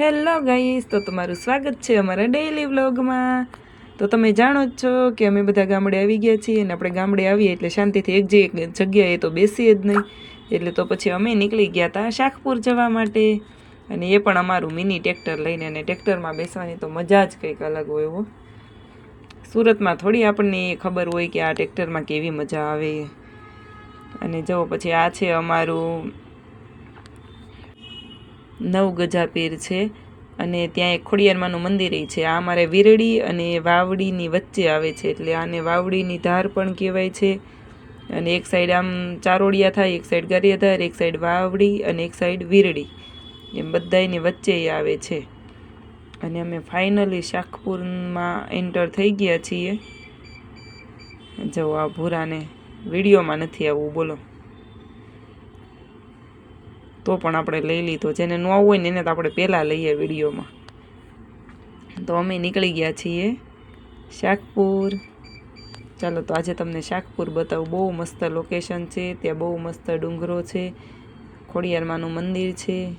Hello guys, તો તમારું સ્વાગત છે અમારા ડેઈલી વ્લોગમાં તો તમે જાણો જ છો કે અમે બધા ગામડે આવી ગયા છીએ અને આપણે ગામડે આવીએ એટલે શાંતિથી એક જે એક જગ્યાએ તો બેસીએ જ નહીં. એટલે તો પછી અમે નીકળી ગયા હતા શાખપુર જવા માટે. અને એ પણ અમારું મિની ટ્રેક્ટર લઈને અને ટ્રેક્ટરમાં બેસવાની તો મજા જ કંઈક અલગ હોય હો. સુરતમાં થોડી આપણને એ ખબર હોય કે આ ટ્રેક્ટરમાં કેવી મજા આવે. અને જો પછી આ છે અમારું નવ ગજા પીર છે અને ત્યાં એક ખોડિયારમાંનું મંદિર છે. આ અમારે વીરડી અને વાવડીની વચ્ચે આવે છે, એટલે આને વાવડીની ધાર પણ કહેવાય છે. અને એક સાઈડ આમ ચારોડિયા થાય, એક સાઈડ ગારિયાધાર, એક સાઈડ વાવડી અને એક સાઈડ વીરડી. એમ બધાયની વચ્ચે આવે છે. અને અમે ફાઇનલી શાખપુરમાં એન્ટર થઈ ગયા છીએ. જો આ ભૂરાને વિડીયોમાં નથી આવવું, બોલો. તો પણ આપણે લઈ લીધો. જેને ન હોય ને એને તો આપણે પહેલાં લઈએ વિડીયોમાં. તો અમે નીકળી ગયા છીએ શાકપુર. ચાલો, તો આજે તમને શાકપુર બતાવું. બહુ મસ્ત લોકેશન છે. ત્યાં બહુ મસ્ત ડુંગરો છે. ખોડિયારમાંનું મંદિર છે.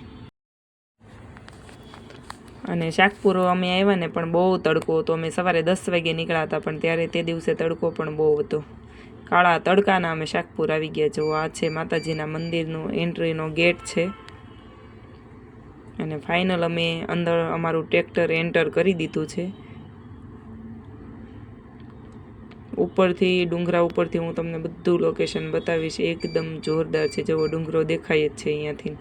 અને શાકપુર અમે આવ્યા ને પણ બહુ તડકો હતો. અમે સવારે દસ વાગે નીકળ્યા હતા, પણ ત્યારે તે દિવસે તડકો પણ બહુ હતો. કાળા તડકાના અમે શાકપુર આવી ગયા જો આ છે માતાજીના મંદિરનું એન્ટ્રીનો ગેટ છે. અને ફાઇનલ અમે અંદર અમારું ટ્રેક્ટર એન્ટર કરી દીધું છે. ઉપરથી, ડુંગરા ઉપરથી હું તમને બધું લોકેશન બતાવીશ. એકદમ જોરદાર છે. જેવો ડુંગરો દેખાય જ છે અહીંયાથી.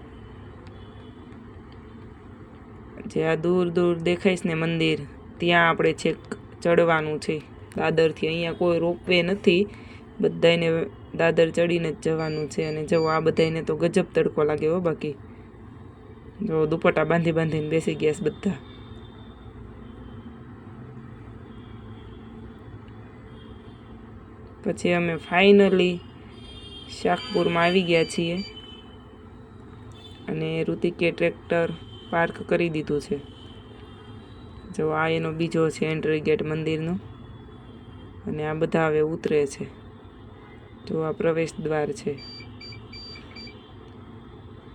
જે આ દૂર દૂર દેખાઈશ ને મંદિર, ત્યાં આપણે છેક ચડવાનું છે. દાદરથી અહીંયા કોઈ રોપવે નથી. બધાને દાદર ચડીને જ જવાનું છે અને જો આ બધાને તો ગજબ તડકો લાગે હો બાકી. જો દુપટ્ટા બાંધી બાંધીને બેસી ગયા છે બધા. પછી અમે ફાઇનલી શાકપુરમાં આવી ગયા છીએ અને ઋતિકે ટ્રેક્ટર પાર્ક કરી દીધું છે. જો આ એનો બીજો છે એન્ટ્રી ગેટ મંદિરનો. અને આ બધા હવે ઉતરે છે. જો આ પ્રવેશ દ્વાર છે.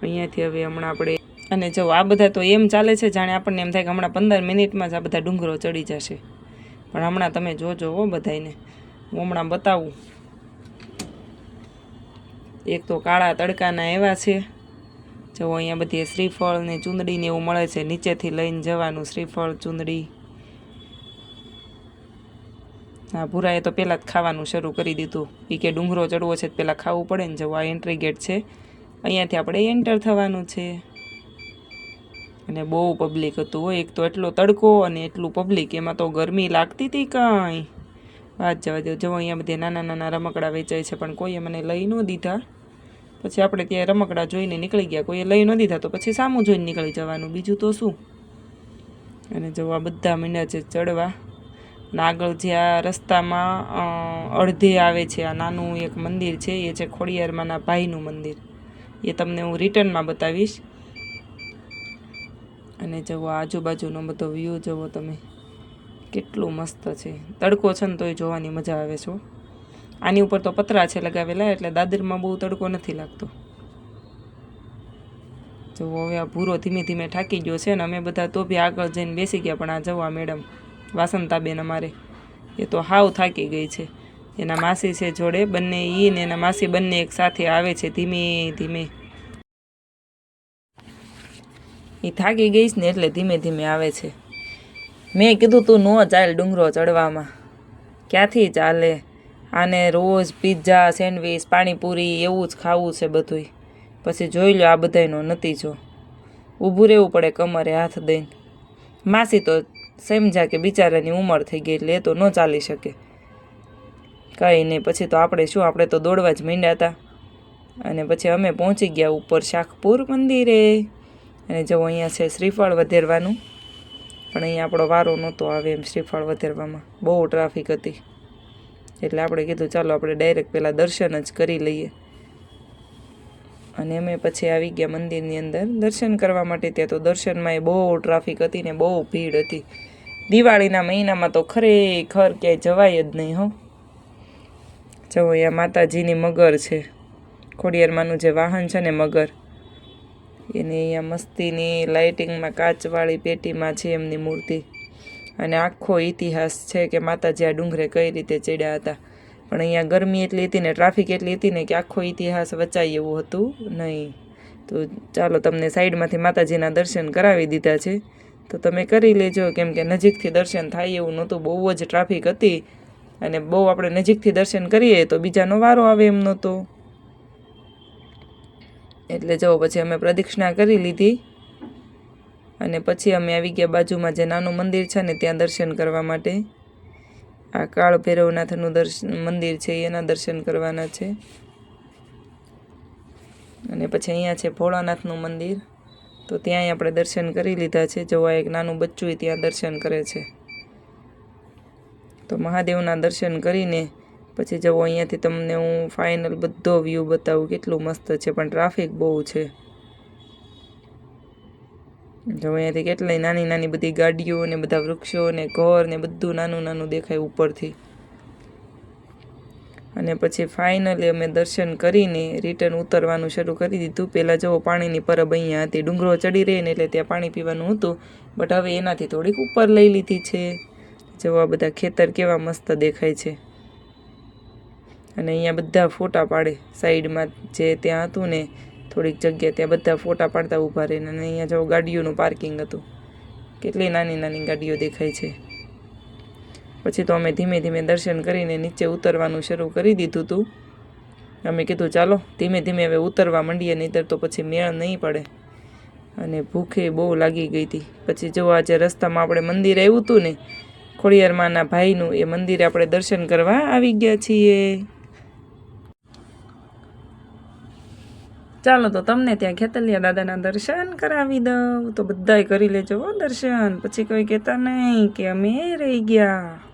અહીંયાથી હવે હમણાં આપણે અને જો આ બધા તો એમ ચાલે છે, જાણે આપણને એમ થાય કે હમણાં પંદર મિનિટમાં જ આ બધા ડુંગરો ચડી જશે. પણ હમણાં તમે જોજો હો બધાને હું હમણાં બતાવું. એક તો કાળા તડકાના એવા છે. જો અહીંયા બધી શ્રીફળ ને ચૂંદડીને એવું મળે છે, નીચેથી લઈને જવાનું શ્રીફળ ચૂંદડી. હા, ભૂરાએ તો પહેલાં જ ખાવાનું શરૂ કરી દીધું. એ કે ડુંગરો ચડવો છે પહેલાં ખાવું પડે ને જવું. આ એન્ટ્રી ગેટ છે. અહીંયાથી આપણે એન્ટર થવાનું છે. અને બહુ પબ્લિક હતું હોય એક તો એટલો તડકો અને એટલું પબ્લિક એમાં તો ગરમી લાગતી હતી કાંઈ. વાત જવા દો જો અહીંયા બધે નાના નાના રમકડા વેચાય છે, પણ કોઈએ મને લઈ ન દીધા. પછી આપણે ત્યાં રમકડા જોઈને નીકળી ગયા. કોઈએ લઈ ન દીધા, તો પછી સામું જોઈને નીકળી જવાનું. બીજું તો શું? અને જો બધા મીંડા છે ચડવા. અને આગળ જે રસ્તામાં અડધે આવે છે આ નાનું એક મંદિર છે, એ છે ખોડિયારમાંના ભાઈનું મંદિર. એ તમને હું રિટર્નમાં બતાવીશ. અને જવો આજુબાજુનો બધો વ્યૂ જવો તમે. કેટલું મસ્ત છે. તડકો છે ને તોય જોવાની મજા આવે છે આની ઉપર તો પતરા છે લગાવેલા, એટલે દાદરમાં બહુ તડકો નથી લાગતો. જો હવે આ ભૂરો ધીમે ધીમે ઠાકી ગયો છે ને અમે બધા તો બી આગળ જઈને બેસી ગયા પણ આ જવા મેડમ. વાસંતાબેન અમારે. એ તો હાવ થાકી ગઈ છે. એના માસી છે જોડે, બંને ઈ ને એના માસી બંને એક સાથે આવે છે ધીમે ધીમે. એ થાકી ગઈ છે ને એટલે ધીમે ધીમે આવે છે. મેં કીધું તું નો ચાલ ડુંગરો ચડવામાં. ક્યાંથી ચાલે? આને રોજ પીઝા સેન્ડવીચ પાણીપુરી એવું જ ખાવું છે બધુંય. પછી જોઈ લો આ બધાયનો નતીજો. ઊભું રહેવું પડે કમરે હાથ દઈને. માસી તો સમજ્યા કે બિચારાની ઉંમર થઈ ગઈ એટલે એ તો ન ચાલી શકે. કંઈ નહીં, પછી તો આપણે શું, આપણે તો દોડવા જ માંડ્યા હતા. અને પછી અમે પહોંચી ગયા ઉપર શાખપુર મંદિરે. અને જો અહીંયા છે શ્રીફળ વધેરવાનું. પણ અહીંયા આપણો વારો નહોતો આવે એમ શ્રીફળ વધેરવામાં. બહુ ટ્રાફિક હતી. એટલે આપણે કીધું, ચાલો આપણે ડાયરેક્ટ પહેલાં દર્શન જ કરી લઈએ. અને અમે પછી આવી ગયા મંદિરની અંદર. દર્શન કરવા માટે ત્યાં તો દર્શનમાં એ બહુ ટ્રાફિક હતી ને બહુ ભીડ હતી. દિવાળીના મહિનામાં તો ખરેખર ક્યાંય જવાય જ નહીં, હો. જો, અહીંયા માતાજીની મગર છે. ખોડિયારમાંનું જે વાહન છે ને મગર, એની અહીંયા મસ્તીની લાઇટિંગમાં કાચવાળી પેટીમાં છે એમની મૂર્તિ. અને આખો ઇતિહાસ છે કે માતાજી આ ડુંગરે કઈ રીતે ચડ્યા હતા. પણ અહીંયા ગરમી એટલી હતી ને ટ્રાફિક એટલી હતી ને કે આખો ઇતિહાસ વચાય એવું હતું નહીં. તો ચાલો તમને સાઈડમાંથી માતાજીના દર્શન કરાવી દીધા છે. તો તમે કરી લેજો, કેમ કે નજીકથી દર્શન થાય એવું નહોતું, બહુ જ ટ્રાફિક હતી અને બહુ આપણે નજીકથી દર્શન કરીએ તો બીજાનો વારો આવે એમ નહોતો. એટલે જો પછી અમે પ્રદક્ષિણા કરી લીધી અને પછી અમે આવી ગયા બાજુમાં જે નાનું મંદિર છે ને ત્યાં દર્શન કરવા માટે. આ કાળ ભૈરવનાથનું દર્શન, મંદિર છે, એના દર્શન કરવાના છે. અને પછી અહીંયા છે ભોળાનાથનું મંદિર. તો ત્યાંય આપણે દર્શન કરી લીધા છે. જોવા એક નાનું બચ્ચું ત્યાં દર્શન કરે છે. તો મહાદેવના દર્શન કરીને પછી જવો અહીંયાથી તમને હું ફાઇનલ બધો વ્યૂ બતાવું કેટલું મસ્ત છે. પણ ટ્રાફિક બહુ છે. જો અહીંયાથી કેટલી નાની નાની બધી ગાડીઓ ને બધા વૃક્ષો ને ઘર ને બધું નાનું નાનું દેખાય ઉપરથી. અને પછી ફાઇનલી અમે દર્શન કરીને રિટર્ન ઉતરવાનું શરૂ કરી દીધું. પહેલાં જવો પાણીની પરબ અહીંયા હતી. ડુંગરો ચડી રહે ને એટલે ત્યાં પાણી પીવાનું હતું. બટ હવે એનાથી થોડીક ઉપર લઈ લીધી છે. જો આ બધા ખેતર કેવા મસ્ત દેખાય છે. અને અહીંયા બધા ફોટા પાડે. સાઈડમાં જે ત્યાં હતું ને, થોડીક જગ્યા ત્યાં બધા ફોટા પાડતા ઊભા રહીને. અને અહીંયા જો ગાડીઓનું પાર્કિંગ હતું. કેટલી નાની નાની ગાડીઓ દેખાય છે. પછી તો અમે ધીમે ધીમે દર્શન કરીને નીચે ઉતરવાનું શરૂ કરી દીધું હતું અમે કીધું, ચાલો, ધીમે ધીમે હવે ઉતરવા માંડીએ, નહીંતર તો પછી મેળ નહીં પડે. અને ભૂખે બહુ લાગી ગઈ હતી. પછી જો આજે રસ્તામાં આપણે મંદિર આવ્યું હતું ને ખોડિયારમાંના ભાઈનું, એ મંદિરે આપણે દર્શન કરવા આવી ગયા છીએ. ચાલો તો તમને ત્યાં ખેતલિયા દાદાના દર્શન કરાવી દઉં. તો બધાય કરી લેજો દર્શન. પછી કોઈ કહેતા નહીં કે અમે રહી ગયા.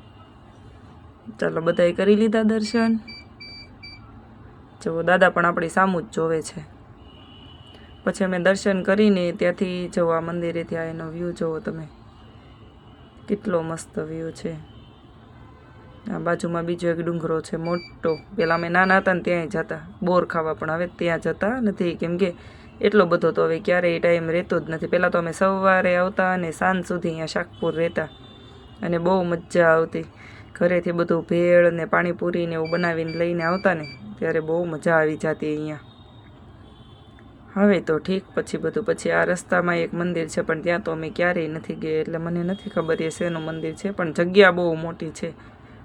ચાલો, બધાએ કરી લીધા દર્શન? જુઓ, દાદા પણ આપણી સામું જ જોવે છે. પછી અમે દર્શન કરીને ત્યાંથી જવો આ ત્યાં એનો વ્યૂ જુઓ તમે. કેટલો મસ્ત વ્યૂ છે. આ બાજુમાં બીજો એક ડુંગરો છે, મોટો. પહેલાં અમે નાના હતા ને ત્યાંય જતા. બોર ખાવા પણ હવે ત્યાં જતા નથી. કેમ કે એટલો બધો તો હવે ક્યારેય ટાઈમ રહેતો જ નથી. પહેલાં તો અમે સવારે આવતા અને સાંજ સુધી અહીંયા શાકપુર રહેતા. અને બહુ મજા આવતી. ઘરેથી બધું ભેળ ને પાણીપુરી ને એવું બનાવીને લઈને આવતા ને, ત્યારે બહુ મજા આવી જતી અહીંયા. હવે તો ઠીક, પછી બધું, પછી આ રસ્તામાં એક મંદિર છે, પણ ત્યાં તો અમે ક્યારેય નથી ગયા, એટલે મને નથી ખબર એ શેનું મંદિર છે, પણ જગ્યા બહુ મોટી છે.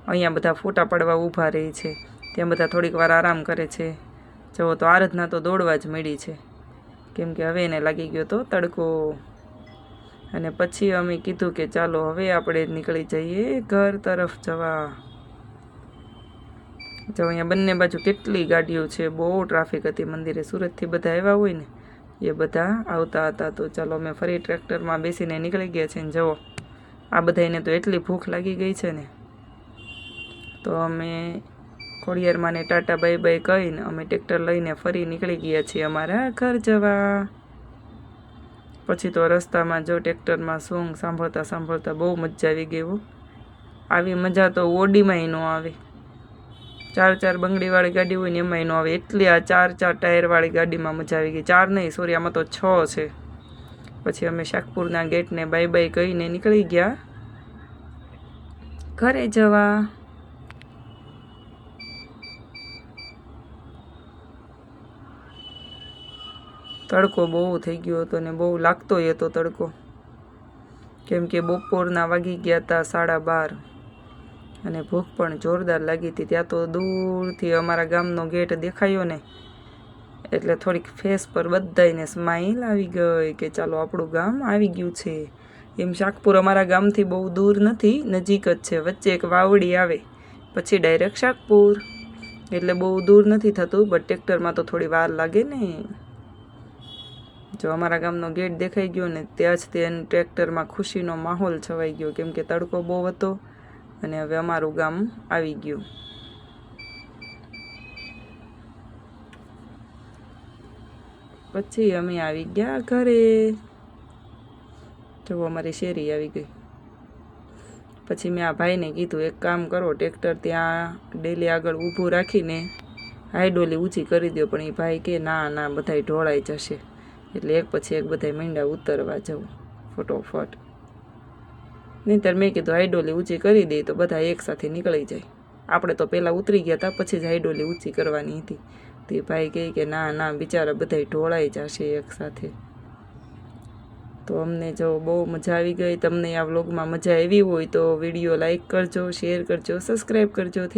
અહીંયા બધા ફોટા પાડવા ઊભા રહે છે, ત્યાં બધા થોડીક વાર આરામ કરે છે. જવો તો આરાધના તો દોડવા જ મળી છે. કેમ કે હવે એને લાગી ગયો તો તડકો. અને પછી અમે કીધું કે ચાલો હવે આપણે નીકળી જઈએ ઘર તરફ જવા. જો અહીંયા બંને બાજુ કેટલી ગાડીઓ છે, બહુ ટ્રાફિક હતી મંદિરે. સુરતથી બધા આવ્યા હોય ને, એ બધા આવતા હતા. તો ચાલો અમે ફરી ટ્રેક્ટરમાં બેસીને નીકળી ગયા છે ને જુઓ. આ બધાને તો એટલી ભૂખ લાગી ગઈ છે ને. તો અમે ખોડિયારમાંને ટાટા બાય બાય કહીને અમે ટ્રેક્ટર લઈને ફરી નીકળી ગયા છીએ અમારા ઘર જવા. પછી તો રસ્તામાં જો ટ્રેક્ટરમાં સોંગ સાંભળતા સાંભળતા બહુ મજા આવી ગઈ આવી મજા તો ઓડીમાંય ન આવે. ચાર ચાર બંગડીવાળી ગાડી હોય ને એમાંય ન આવે. એટલી આ ચાર ચાર ટાયરવાળી ગાડીમાં મજા આવી ગઈ. ચાર નહીં, સોરી, આમાં તો છ છે. પછી અમે શાકપુરના ગેટને બાય બાય કહીને નીકળી ગયા. ઘરે જવા. તડકો બહુ થઈ ગયો હતો ને બહુ લાગતોય હતો તડકો. કેમ કે બપોરના વાગી ગયા હતા સાડા બાર. અને ભૂખ પણ જોરદાર લાગી હતી. ત્યાં તો દૂરથી અમારા ગામનો ગેટ દેખાયો ને, એટલે થોડીક ફેસ પર બધાયને સ્માઈલ આવી ગઈ કે ચાલો આપણું ગામ આવી ગયું છે. એમ શાકપુર અમારા ગામથી બહુ દૂર નથી, નજીક જ છે. વચ્ચે એક વાવડી આવે, પછી ડાયરેક્ટ શાકપુર. એટલે બહુ દૂર નથી થતું બટ ટ્રેક્ટરમાં તો થોડી વાર લાગે ને. જો અમારા ગામનો ગેટ દેખાઈ ગયો ને ત્યાં જ તે ટ્રેક્ટરમાં ખુશીનો માહોલ છવાઈ ગયો. કેમ કે તડકો બહુ હતો અને હવે અમારું ગામ આવી ગયું. પછી અમે આવી ગયા ઘરે. જો અમારી શેરી આવી ગઈ. પછી મેં આ ભાઈને કીધું, એક કામ કરો, ટ્રેક્ટર ત્યાં ડેલી આગળ ઊભું રાખીને હાઈડોલી ઊંચી કરી દો પણ એ ભાઈ કે, ના ના, બધાય ઢોળાઈ જશે. એટલે એક પછી એક બધા મીંડા ઉતરવા જવું, ફટોફટ. નહીંતર મેં કીધું હાઈડોલી ઊંચી કરી દઈએ તો બધા એકસાથે નીકળી જાય. આપણે તો પહેલાં ઉતરી ગયા હતા પછી જ હાઈડોલી ઊંચી કરવાની હતી. તે ભાઈ કહે કે, ના ના, બિચારા બધા ઢોળાઈ જશે એકસાથે તો અમને જો બહુ મજા આવી ગઈ. તમને આ વ્લોગમાં મજા આવી હોય તો વીડિયો લાઇક કરજો, શેર કરજો, સબસ્ક્રાઈબ કરજો.